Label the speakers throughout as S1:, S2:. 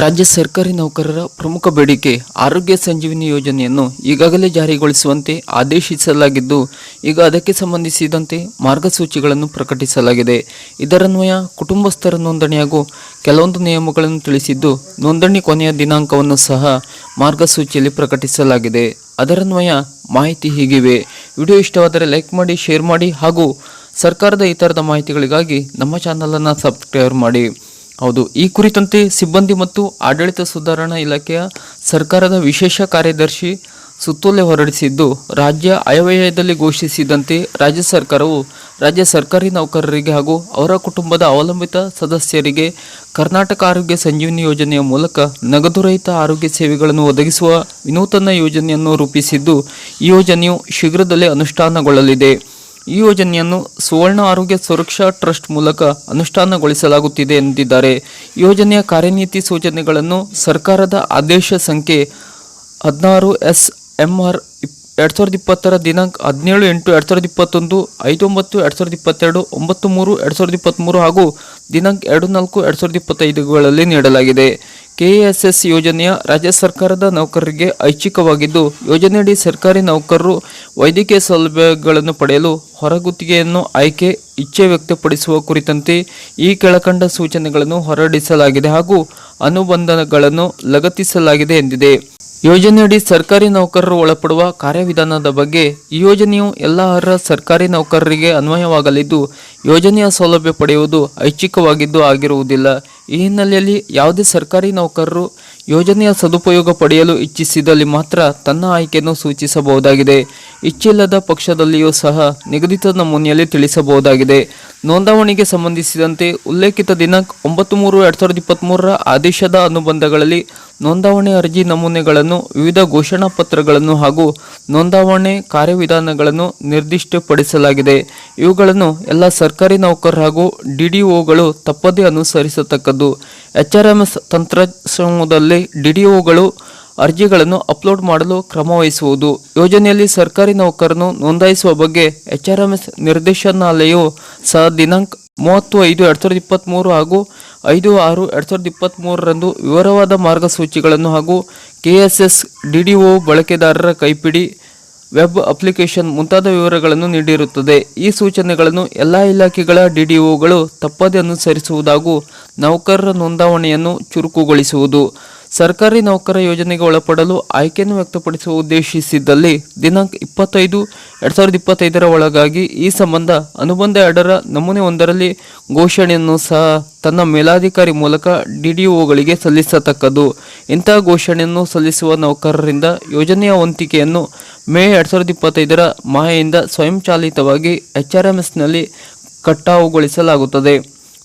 S1: ರಾಜ್ಯ ಸರ್ಕಾರಿ ನೌಕರರ ಪ್ರಮುಖ ಬೇಡಿಕೆ ಆರೋಗ್ಯ ಸಂಜೀವಿನಿ ಯೋಜನೆಯನ್ನು ಈಗಾಗಲೇ ಜಾರಿಗೊಳಿಸುವಂತೆ ಆದೇಶಿಸಲಾಗಿದ್ದು, ಈಗ ಅದಕ್ಕೆ ಸಂಬಂಧಿಸಿದಂತೆ ಮಾರ್ಗಸೂಚಿಗಳನ್ನು ಪ್ರಕಟಿಸಲಾಗಿದೆ. ಇದರನ್ವಯ ಕುಟುಂಬಸ್ಥರ ನೋಂದಣಿ ಹಾಗೂ ಕೆಲವೊಂದು ನಿಯಮಗಳನ್ನು ತಿಳಿಸಿದ್ದು, ನೋಂದಣಿ ಕೊನೆಯ ದಿನಾಂಕವನ್ನು ಸಹ ಮಾರ್ಗಸೂಚಿಯಲ್ಲಿ ಪ್ರಕಟಿಸಲಾಗಿದೆ. ಅದರನ್ವಯ ಮಾಹಿತಿ ಹೀಗಿವೆ. ವಿಡಿಯೋ ಇಷ್ಟವಾದರೆ ಲೈಕ್ ಮಾಡಿ, ಶೇರ್ ಮಾಡಿ ಹಾಗೂ ಸರ್ಕಾರದ ಇತರದ ಮಾಹಿತಿಗಳಿಗಾಗಿ ನಮ್ಮ ಚಾನಲನ್ನು ಸಬ್ಸ್ಕ್ರೈಬ್ ಮಾಡಿ. ಹೌದು. ಈ ಕುರಿತಂತೆ ಸಿಬ್ಬಂದಿ ಮತ್ತು ಆಡಳಿತ ಸುಧಾರಣಾ ಇಲಾಖೆಯ ಸರ್ಕಾರದ ವಿಶೇಷ ಕಾರ್ಯದರ್ಶಿ ಸುತ್ತೋಲೆ ಹೊರಡಿಸಿದ್ದು, ರಾಜ್ಯ ಆಯವ್ಯಯದಲ್ಲಿ ಘೋಷಿಸಿದಂತೆ ರಾಜ್ಯ ಸರ್ಕಾರವು ರಾಜ್ಯ ಸರ್ಕಾರಿ ನೌಕರರಿಗೆ ಹಾಗೂ ಅವರ ಕುಟುಂಬದ ಅವಲಂಬಿತ ಸದಸ್ಯರಿಗೆ ಕರ್ನಾಟಕ ಆರೋಗ್ಯ ಸಂಜೀವಿನಿ ಯೋಜನೆಯ ಮೂಲಕ ನಗದುರಹಿತ ಆರೋಗ್ಯ ಸೇವೆಗಳನ್ನು ಒದಗಿಸುವ ವಿನೂತನ ಯೋಜನೆಯನ್ನು ರೂಪಿಸಿದ್ದು, ಈ ಯೋಜನೆಯು ಶೀಘ್ರದಲ್ಲೇ ಅನುಷ್ಠಾನಗೊಳ್ಳಲಿದೆ. ಈ ಯೋಜನೆಯನ್ನು ಸುವರ್ಣ ಆರೋಗ್ಯ ಸುರಕ್ಷಾ ಟ್ರಸ್ಟ್ ಮೂಲಕ ಅನುಷ್ಠಾನಗೊಳಿಸಲಾಗುತ್ತಿದೆ ಎಂದಿದ್ದಾರೆ. ಯೋಜನೆಯ ಕಾರ್ಯನೀತಿ ಸೂಚನೆಗಳನ್ನು ಸರ್ಕಾರದ ಆದೇಶ ಸಂಖ್ಯೆ ಹದಿನಾರು ಎಸ್ ಎಂ ಆರ್ ಎರಡು ಸಾವಿರದ ಇಪ್ಪತ್ತರ ದಿನಾಂಕ ಹದಿನೇಳು ಎಂಟು ಎರಡು ಸಾವಿರದ ಇಪ್ಪತ್ತೊಂದು, ಐದು ಒಂಬತ್ತು ಎರಡು ಸಾವಿರದ ಇಪ್ಪತ್ತೆರಡು, ಒಂಬತ್ತು ಮೂರು ಎರಡು ಸಾವಿರದ ಇಪ್ಪತ್ತ್ಮೂರು ಹಾಗೂ ದಿನಾಂಕ ಎರಡು ನಾಲ್ಕು ಎರಡು ಸಾವಿರದ ಇಪ್ಪತ್ತೈದುಗಳಲ್ಲಿ ನೀಡಲಾಗಿದೆ. ಕೆಎಸ್ಎಸ್ ಯೋಜನೆಯ ರಾಜ್ಯ ಸರ್ಕಾರದ ನೌಕರರಿಗೆ ಐಚ್ಛಿಕವಾಗಿದ್ದು, ಯೋಜನೆಯಡಿ ಸರ್ಕಾರಿ ನೌಕರರು ವೈದ್ಯಕೀಯ ಸೌಲಭ್ಯಗಳನ್ನು ಪಡೆಯಲು ಹೊರಗುತ್ತಿಗೆಯನ್ನು ಆಯ್ಕೆ ಇಚ್ಛೆ ವ್ಯಕ್ತಪಡಿಸುವ ಕುರಿತಂತೆ ಈ ಕೆಳಕಂಡ ಸೂಚನೆಗಳನ್ನು ಹೊರಡಿಸಲಾಗಿದೆ ಹಾಗೂ ಅನುಬಂಧಗಳನ್ನು ಲಗತ್ತಿಸಲಾಗಿದೆ ಎಂದಿದೆ. ಯೋಜನೆಯಡಿ ಸರ್ಕಾರಿ ನೌಕರರು ಒಳಪಡುವ ಕಾರ್ಯವಿಧಾನದ ಬಗ್ಗೆ ಈ ಯೋಜನೆಯು ಎಲ್ಲ ಅರ್ಹ ಸರ್ಕಾರಿ ನೌಕರರಿಗೆ ಅನ್ವಯವಾಗಲಿದ್ದು, ಯೋಜನೆಯ ಸೌಲಭ್ಯ ಪಡೆಯುವುದು ಐಚ್ಛಿಕವಾಗಿದ್ದು ಆಗಿರುವುದಿಲ್ಲ. ಈ ಹಿನ್ನೆಲೆಯಲ್ಲಿ ಯಾವುದೇ ಸರ್ಕಾರಿ ನೌಕರರು ಯೋಜನೆಯ ಸದುಪಯೋಗ ಪಡೆಯಲು ಇಚ್ಛಿಸಿದಲ್ಲಿ ಮಾತ್ರ ತನ್ನ ಆಯ್ಕೆಯನ್ನು ಸೂಚಿಸಬಹುದಾಗಿದೆ. ಇಚ್ಛಿಲ್ಲದ ಪಕ್ಷದಲ್ಲಿಯೂ ಸಹ ನಿಗದಿತ ನಮೂನೆಯಲ್ಲಿ ತಿಳಿಸಬಹುದಾಗಿದೆ. ನೋಂದಾವಣಿಗೆ ಸಂಬಂಧಿಸಿದಂತೆ ಉಲ್ಲೇಖಿತ ದಿನಾಂಕ ಒಂಬತ್ತು ಮೂರು ಎರಡು ಸಾವಿರದ ಇಪ್ಪತ್ತ್ಮೂರರ ಆದೇಶದ ಅನುಬಂಧಗಳಲ್ಲಿ ನೋಂದಾವಣೆ ಅರ್ಜಿ ನಮೂನೆಗಳನ್ನು ವಿವಿಧ ಘೋಷಣಾ ಪತ್ರಗಳನ್ನು ಹಾಗೂ ನೋಂದಾವಣೆ ಕಾರ್ಯವಿಧಾನಗಳನ್ನು ನಿರ್ದಿಷ್ಟಪಡಿಸಲಾಗಿದೆ. ಇವುಗಳನ್ನು ಎಲ್ಲ ಸರ್ಕಾರಿ ನೌಕರರು ಹಾಗೂ ಡಿಡಿಒಗಳು ತಪ್ಪದೇ ಅನುಸರಿಸತಕ್ಕದ್ದು. ಎಚ್ ಆರ್ ಎಂ ಎಸ್ ತಂತ್ರಾಂಶದಲ್ಲಿ ಡಿಡಿಒಗಳು ಅರ್ಜಿಗಳನ್ನು ಅಪ್ಲೋಡ್ ಮಾಡಲು ಕ್ರಮವಹಿಸುವುದು ಯೋಜನೆಯಲ್ಲಿ ಸರ್ಕಾರಿ ನೌಕರನ್ನು ನೋಂದಾಯಿಸುವ ಬಗ್ಗೆ ಎಚ್ಆರ್ಎಂಎಸ್ ನಿರ್ದೇಶನಾಲಯವು ಸಹ ದಿನಾಂಕ ಮೂವತ್ತು ಐದು ಎರಡು ಸಾವಿರದ ಇಪ್ಪತ್ತ್ಮೂರು ಹಾಗೂ ಐದು, ಆರು, ಎರಡು ಸಾವಿರದ ಇಪ್ಪತ್ತ್ಮೂರರಂದು ವಿವರವಾದ ಮಾರ್ಗಸೂಚಿಗಳನ್ನು ಹಾಗೂ K S S D D O ಬಳಕೆದಾರರ ಕೈಪಿಡಿ, ವೆಬ್ ಅಪ್ಲಿಕೇಶನ್ ಮುಂತಾದ ವಿವರಗಳನ್ನು ನೀಡಿರುತ್ತದೆ. ಈ ಸೂಚನೆಗಳನ್ನು ಎಲ್ಲ ಇಲಾಖೆಗಳ ಡಿಡಿಒಗಳು ತಪ್ಪದೆ ಅನುಸರಿಸುವುದಾಗೂ ನೌಕರರ ನೋಂದಾವಣೆಯನ್ನು ಚುರುಕುಗೊಳಿಸುವುದು. ಸರ್ಕಾರಿ ನೌಕರ ಯೋಜನೆಗೆ ಒಳಪಡಲು ಆಯ್ಕೆಯನ್ನು ವ್ಯಕ್ತಪಡಿಸುವ ಉದ್ದೇಶಿಸಿದ್ದಲ್ಲಿ ದಿನಾಂಕ ಇಪ್ಪತ್ತೈದು, ಎರಡು ಸಾವಿರದ ಇಪ್ಪತ್ತೈದರ ಒಳಗಾಗಿ ಈ ಸಂಬಂಧ ಅನುಬಂಧ ಎರಡರ ನಮೂನೆ ಒಂದರಲ್ಲಿ ಘೋಷಣೆಯನ್ನು ಸಹ ತನ್ನ ಮೇಲಾಧಿಕಾರಿ ಮೂಲಕ ಡಿಡಿಒಗಳಿಗೆ ಸಲ್ಲಿಸತಕ್ಕದ್ದು. ಇಂತಹ ಘೋಷಣೆಯನ್ನು ಸಲ್ಲಿಸುವ ನೌಕರರಿಂದ ಯೋಜನೆಯ ವಂತಿಕೆಯನ್ನು ಮೇ ಎರಡು ಸಾವಿರದ ಇಪ್ಪತ್ತೈದರ ಮಾಹೆಯಿಂದ ಸ್ವಯಂಚಾಲಿತವಾಗಿ ಎಚ್ ಆರ್ ಎಂ ಎಸ್ನಲ್ಲಿ ಕಟ್ಟಾವುಗೊಳಿಸಲಾಗುತ್ತದೆ.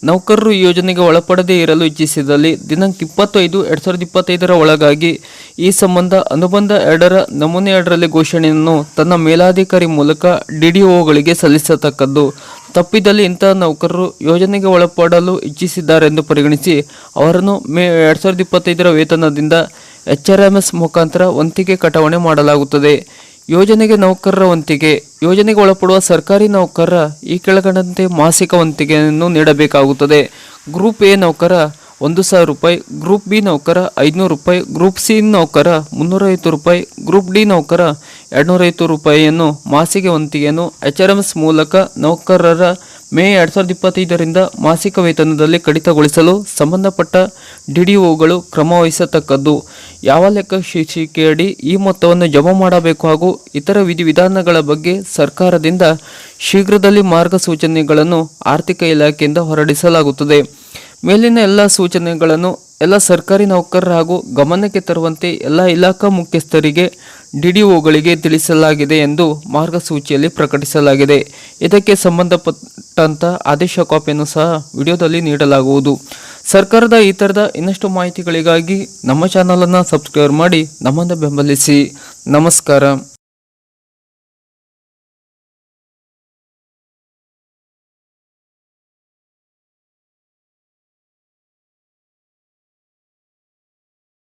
S1: ನೌಕರರು ಯೋಜನೆಗೆ ಒಳಪಡದೇ ಇರಲು ಇಚ್ಛಿಸಿದಲ್ಲಿ ದಿನಾಂಕ ಇಪ್ಪತ್ತೈದು, ಎರಡು ಸಾವಿರದ ಇಪ್ಪತ್ತೈದರ ಒಳಗಾಗಿ ಈ ಸಂಬಂಧ ಅನುಬಂಧ ಎರಡರ ನಮೂನೆ ಎರಡರಲ್ಲಿ ಘೋಷಣೆಯನ್ನು ತನ್ನ ಮೇಲಾಧಿಕಾರಿ ಮೂಲಕ ಡಿಡಿಒಗಳಿಗೆ ಸಲ್ಲಿಸತಕ್ಕದ್ದು. ತಪ್ಪಿದಲ್ಲಿ ಇಂತಹ ನೌಕರರು ಯೋಜನೆಗೆ ಒಳಪಡಲು ಇಚ್ಛಿಸಿದ್ದಾರೆಂದು ಪರಿಗಣಿಸಿ ಅವರನ್ನು ಮೇ ಎರಡು ಸಾವಿರದ ಇಪ್ಪತ್ತೈದರ ವೇತನದಿಂದ ಎಚ್ ಆರ್ ಎಂ ಎಸ್ ಮುಖಾಂತರ ವಂತಿಗೆ ಕಟಾವಣೆ ಮಾಡಲಾಗುತ್ತದೆ. ಯೋಜನೆಗೆ ನೌಕರರ ವಂತಿಗೆ ಯೋಜನೆಗೆ ಒಳಪಡುವ ಸರ್ಕಾರಿ ನೌಕರರ ಈ ಕೆಳಗಂಡಂತೆ ಮಾಸಿಕ ವಂತಿಗೆಯನ್ನು ನೀಡಬೇಕಾಗುತ್ತದೆ. ಗ್ರೂಪ್ ಎ ನೌಕರ ಒಂದು ಸಾವಿರ ರೂಪಾಯಿ, ಗ್ರೂಪ್ ಬಿ ನೌಕರ ಐದುನೂರು ರೂಪಾಯಿ, ಗ್ರೂಪ್ ಸಿ ನೌಕರ ಮುನ್ನೂರೈವತ್ತು ರೂಪಾಯಿ, ಗ್ರೂಪ್ ಡಿ ನೌಕರ ಎರಡುನೂರೈವತ್ತು ರೂಪಾಯಿಯನ್ನು ಮಾಸಿಕ ವಂತಿಗೆಯನ್ನು ಎಚ್ ಆರ್ ಮೂಲಕ ನೌಕರರ ಮೇ ಎರಡು ಸಾವಿರದ ಇಪ್ಪತ್ತೈದರಿಂದ ಮಾಸಿಕ ವೇತನದಲ್ಲಿ ಕಡಿತಗೊಳಿಸಲು ಸಂಬಂಧಪಟ್ಟ ಡಿಡಿಒಗಳು ಕ್ರಮ ವಹಿಸತಕ್ಕದ್ದು. ಯಾವ ಲೆಕ್ಕ ಶೀರ್ಷಿಕೆಯಡಿ ಈ ಮೊತ್ತವನ್ನು ಜಮಾ ಮಾಡಬೇಕು ಹಾಗೂ ಇತರ ವಿಧಿವಿಧಾನಗಳ ಬಗ್ಗೆ ಸರ್ಕಾರದಿಂದ ಶೀಘ್ರದಲ್ಲಿ ಮಾರ್ಗಸೂಚನೆಗಳನ್ನು ಆರ್ಥಿಕ ಇಲಾಖೆಯಿಂದ ಹೊರಡಿಸಲಾಗುತ್ತದೆ. ಮೇಲಿನ ಎಲ್ಲ ಸೂಚನೆಗಳನ್ನು ಎಲ್ಲ ಸರ್ಕಾರಿ ನೌಕರರ ಹಾಗೂ ಗಮನಕ್ಕೆ ತರುವಂತೆ ಎಲ್ಲ ಇಲಾಖಾ ಮುಖ್ಯಸ್ಥರಿಗೆ ಡಿಡಿಒಗಳಿಗೆ ತಿಳಿಸಲಾಗಿದೆ ಎಂದು ಮಾರ್ಗಸೂಚಿಯಲ್ಲಿ ಪ್ರಕಟಿಸಲಾಗಿದೆ. ಇದಕ್ಕೆ ಸಂಬಂಧಪಟ್ಟಂತ ಆದೇಶ ಕಾಪಿಯನ್ನು ಸಹ ವಿಡಿಯೋದಲ್ಲಿ ನೀಡಲಾಗುವುದು. ಸರ್ಕಾರದ ಈ ಥರದ ಇನ್ನಷ್ಟು ಮಾಹಿತಿಗಳಿಗಾಗಿ ನಮ್ಮ ಚಾನಲನ್ನು ಸಬ್ಸ್ಕ್ರೈಬ್ ಮಾಡಿ ನಮ್ಮನ್ನು ಬೆಂಬಲಿಸಿ. ನಮಸ್ಕಾರ.